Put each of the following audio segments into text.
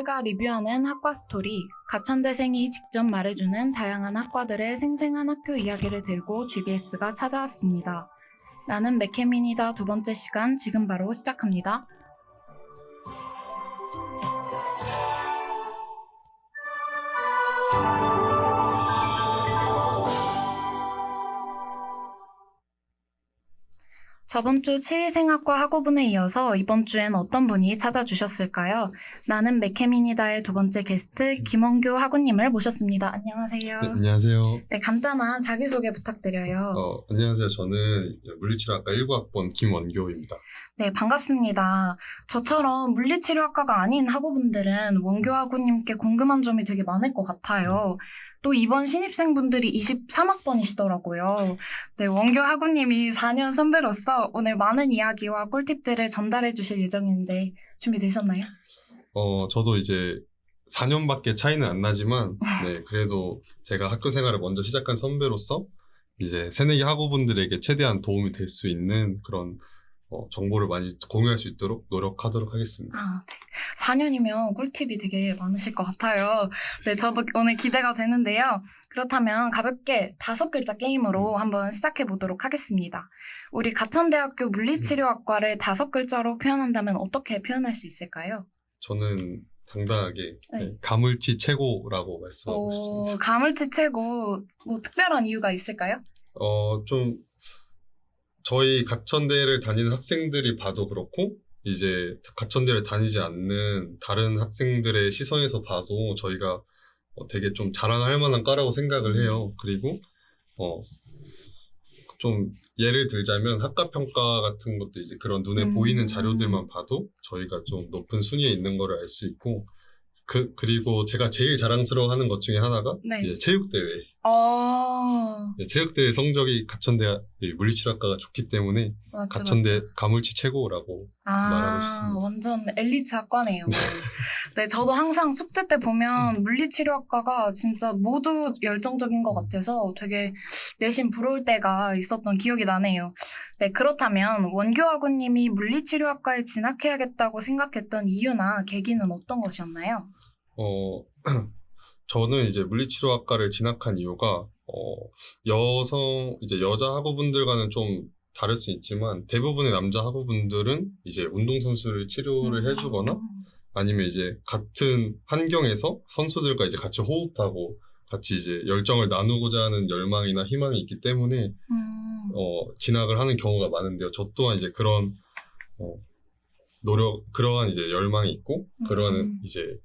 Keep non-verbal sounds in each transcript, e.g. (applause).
GBS가 리뷰하는 학과 스토리, 가천대생이 직접 말해주는 다양한 학과들의 생생한 학교 이야기를 들고 GBS가 찾아왔습니다. 나는 맥케민이다 두 번째 시간 지금 바로 시작합니다. 저번 주 치위생학과 학우분에 이어서 이번 주엔 어떤 분이 찾아주셨을까요? 나는 맥케민이다의 두 번째 게스트 김원규 학우님을 모셨습니다. 안녕하세요. 네, 안녕하세요. 네, 간단한 자기소개 부탁드려요. 어, 안녕하세요. 저는 물리치료학과 19학번 김원교입니다. 네, 반갑습니다. 저처럼 물리치료학과가 아닌 학우분들은 원교 학우님께 궁금한 점이 되게 많을 것 같아요. 또 이번 신입생분들이 23학번이시더라고요. 네, 원교 학우님이 4년 선배로서 오늘 많은 이야기와 꿀팁들을 전달해 주실 예정인데 준비되셨나요? 어, 저도 이제 4년밖에 차이는 안 나지만, (laughs) 네, 그래도 제가 학교 생활을 먼저 시작한 선배로서 이제 새내기 학우분들에게 최대한 도움이 될 수 있는 그런 어, 정보를 많이 공유할 수 있도록 노력하도록 하겠습니다. 아, 네. 4년이면 꿀팁이 되게 많으실 것 같아요. 네, 저도 오늘 기대가 되는데요. 그렇다면 가볍게 다섯 글자 게임으로 한번 시작해 보도록 하겠습니다. 우리 가천대학교 물리치료학과를 다섯 글자로 표현한다면 어떻게 표현할 수 있을까요? 저는 당당하게 네. 네, 가물치 최고라고 말씀하고 오, 싶습니다. 가물치 최고, 뭐 특별한 이유가 있을까요? 어, 좀, 저희 가천대를 다니는 학생들이 봐도 그렇고, 이제 가천대를 다니지 않는 다른 학생들의 시선에서 봐도 저희가 어, 되게 좀 자랑할 만한 과라고 생각을 해요. 그리고, 어, 좀 예를 들자면 학과 평가 같은 것도 이제 그런 눈에 음. 보이는 자료들만 봐도 저희가 좀 높은 순위에 있는 거를 알 수 있고, 그, 그리고 제가 제일 자랑스러워하는 것 중에 하나가 네. 이제 체육대회. 어, 네, 체육대회 성적이 가천대 이 물리치료학과가 좋기 때문에 맞죠, 가천대 맞죠. 가물치 최고라고 말하고 아, 싶습니다. 완전 엘리트 학과네요. 네, 저도 항상 축제 때 보면 물리치료학과가 진짜 모두 열정적인 것 같아서 되게 내심 부러울 때가 있었던 기억이 나네요. 네, 그렇다면 원교학우님이 물리치료학과에 진학해야겠다고 생각했던 이유나 계기는 어떤 것이었나요? 어 (clears throat) 저는 이제 물리치료학과를 진학한 이유가 어 여성 이제 여자 학우분들과는 좀 다를 수 있지만 대부분의 남자 학우분들은 이제 운동선수를 치료를 해주거나 음, 아니면 이제 같은 환경에서 선수들과 이제 같이 호흡하고 같이 이제 열정을 나누고자 하는 열망이나 희망이 있기 때문에 음, 어, 진학을 하는 경우가 많은데요. 저 또한 이제 그런 어, 노력, 그러한 이제 열망이 있고 그러한 음. 이제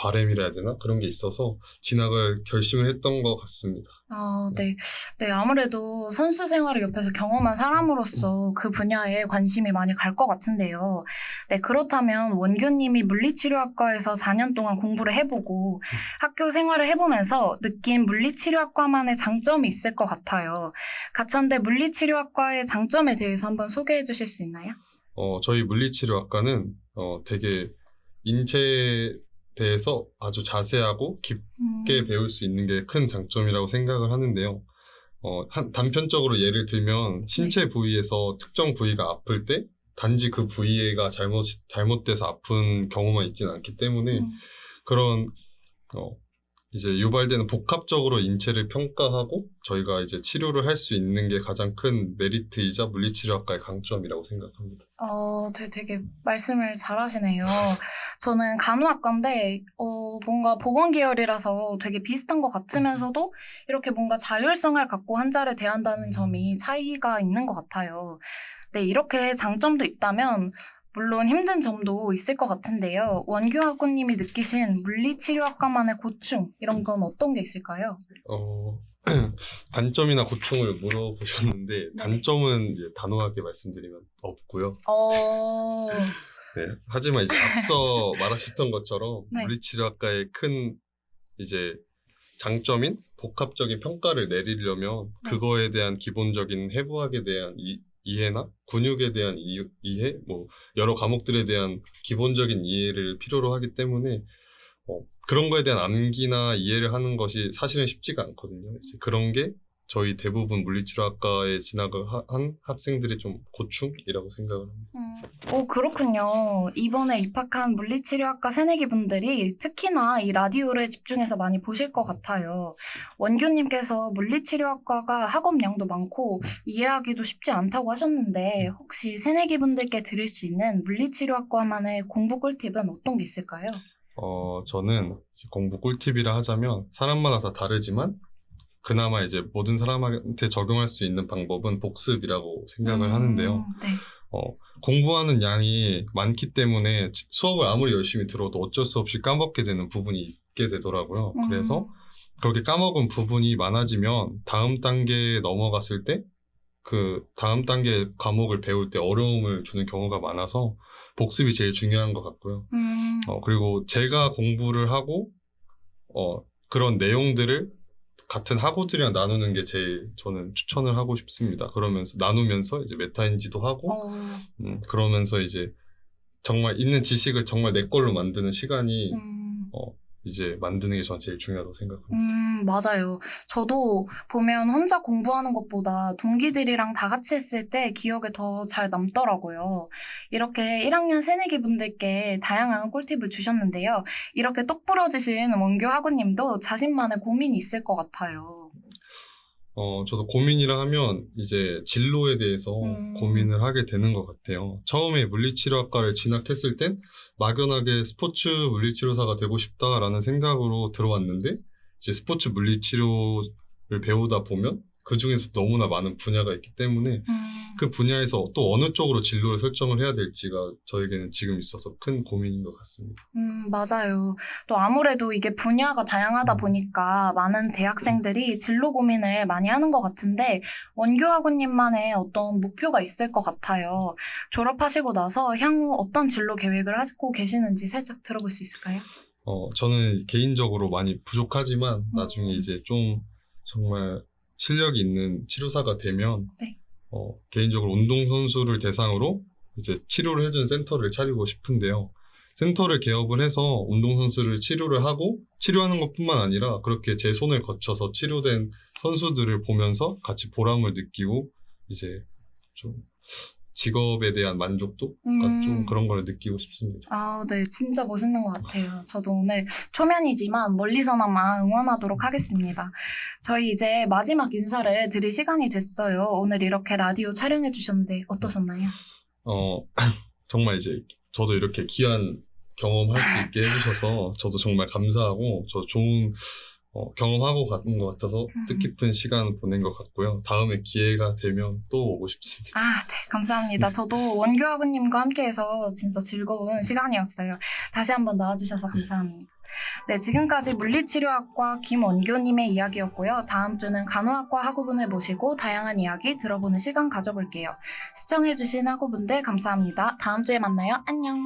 바램이라 해야 되나 그런 게 있어서 진학을 결심을 했던 것 같습니다. 아, 네. 네, 아무래도 선수 생활을 옆에서 경험한 사람으로서 그 분야에 관심이 많이 갈 것 같은데요. 네, 그렇다면 원교님이 물리치료학과에서 4년 동안 공부를 해보고 학교 생활을 해보면서 느낀 물리치료학과만의 장점이 있을 것 같아요. 가천대 물리치료학과의 장점에 대해서 한번 소개해 주실 수 있나요? 어, 저희 물리치료학과는 어, 되게 인체에 대해서 아주 자세하고 깊게 음, 배울 수 있는 게 큰 장점이라고 생각을 하는데요. 어, 한, 단편적으로 예를 들면 신체 부위에서 특정 부위가 아플 때 단지 그 부위가 잘못, 잘못돼서 아픈 경우만 있지는 않기 때문에 음, 그런, 어, 이제 유발되는 복합적으로 인체를 평가하고 저희가 이제 치료를 할 수 있는 게 가장 큰 메리트이자 물리치료학과의 강점이라고 생각합니다. 어, 되게, 되게 말씀을 잘 하시네요. 저는 간호학과인데, 어, 뭔가 보건 계열이라서 되게 비슷한 것 같으면서도 이렇게 뭔가 자율성을 갖고 환자를 대한다는 점이 차이가 있는 것 같아요. 네, 이렇게 장점도 있다면, 물론 힘든 점도 있을 것 같은데요. 원규 학우님이 느끼신 물리치료학과만의 고충, 이런 건 어떤 게 있을까요? 어, (clears throat) 단점이나 고충을 물어보셨는데 단점은 이제 단호하게 말씀드리면 없고요. 어, (laughs) 네. 하지만 이제 앞서 말하셨던 것처럼 (laughs) 네. 물리치료학과의 큰 이제 장점인 복합적인 평가를 내리려면 네. 그거에 대한 기본적인 해부학에 대한 이, 이해나 근육에 대한 이, 이해, 뭐 여러 과목들에 대한 기본적인 이해를 필요로 하기 때문에 어, 그런 거에 대한 암기나 이해를 하는 것이 사실은 쉽지가 않거든요. 이제 그런 게 저희 대부분 물리치료학과에 진학을 하- 한 학생들이 좀 고충이라고 생각을 합니다. 음, 오, 그렇군요. 이번에 입학한 물리치료학과 새내기 분들이 특히나 이 라디오를 집중해서 많이 보실 것 같아요. 원교님께서 물리치료학과가 학업량도 많고 이해하기도 쉽지 않다고 하셨는데 혹시 새내기 분들께 드릴 수 있는 물리치료학과만의 공부 꿀팁은 어떤 게 있을까요? 어, 저는 공부 꿀팁이라 하자면 사람마다 다 다르지만 그나마 이제 모든 사람한테 적용할 수 있는 방법은 복습이라고 생각을 음, 하는데요. 네. 어, 공부하는 양이 많기 때문에 수업을 아무리 열심히 들어도 어쩔 수 없이 까먹게 되는 부분이 있게 되더라고요. 음, 그래서 그렇게 까먹은 부분이 많아지면 다음 단계에 넘어갔을 때 그 다음 단계 과목을 배울 때 어려움을 주는 경우가 많아서 복습이 제일 중요한 것 같고요. 음, 어, 그리고 제가 공부를 하고 어, 그런 내용들을 같은 학우들이랑 나누는 게 제일 저는 추천을 하고 싶습니다. 그러면서 나누면서 이제 메타인지도 하고 어, 음, 그러면서 이제 정말 있는 지식을 정말 내 걸로 만드는 시간이 음. 이제 만드는 게 전 제일 중요하다고 생각합니다. 음, 맞아요. 저도 보면 혼자 공부하는 것보다 동기들이랑 다 같이 했을 때 기억에 더 잘 남더라고요. 이렇게 1학년 새내기 분들께 다양한 꿀팁을 주셨는데요. 이렇게 똑부러지신 원교 학우님도 자신만의 고민이 있을 것 같아요. 어, 저도 고민이라 하면 이제 진로에 대해서 음. 고민을 하게 되는 것 같아요. 처음에 물리치료학과를 진학했을 땐 막연하게 스포츠 물리치료사가 되고 싶다라는 생각으로 들어왔는데 이제 스포츠 물리치료를 배우다 보면 그 중에서 너무나 많은 분야가 있기 때문에 음, 그 분야에서 또 어느 쪽으로 진로를 설정을 해야 될지가 저에게는 지금 있어서 큰 고민인 것 같습니다. 음, 맞아요. 또 아무래도 이게 분야가 다양하다 음. 보니까 많은 대학생들이 진로 고민을 많이 하는 것 같은데 원교 학우님만의 어떤 목표가 있을 것 같아요. 졸업하시고 나서 향후 어떤 진로 계획을 하고 계시는지 살짝 들어볼 수 있을까요? 어, 저는 개인적으로 많이 부족하지만 나중에 음. 이제 좀 정말 실력 이 있는 치료사가 되면 네. 어, 개인적으로 운동 선수를 대상으로 이제 치료를 해준 센터를 차리고 싶은데요. 센터를 개업을 해서 운동 선수를 치료를 하고 치료하는 것뿐만 아니라 그렇게 제 손을 거쳐서 치료된 선수들을 보면서 같이 보람을 느끼고 이제 좀 직업에 대한 만족도? 음. 좀 그런 걸 느끼고 싶습니다. 아, 네, 진짜 멋있는 것 같아요. 저도 오늘 초면이지만 멀리서나마 응원하도록 하겠습니다. 저희 이제 마지막 인사를 드릴 시간이 됐어요. 오늘 이렇게 라디오 촬영해 주셨는데 어떠셨나요? 어, (clears throat) 정말 이제 저도 이렇게 귀한 경험할 수 있게 해주셔서 저도 정말 감사하고 저 좋은 어, 경험하고 간것 같아서 음. 뜻깊은 시간 보낸 것 같고요. 다음에 기회가 되면 또 오고 싶습니다. 아, 네, 감사합니다. 저도 원교 학우님과 함께해서 진짜 즐거운 시간이었어요. 다시 한번 나와주셔서 감사합니다. 네, 지금까지 물리치료학과 김원교님의 이야기였고요. 다음 주는 간호학과 학우분을 모시고 다양한 이야기 들어보는 시간 가져볼게요. 시청해주신 학우분들 감사합니다. 다음 주에 만나요. 안녕.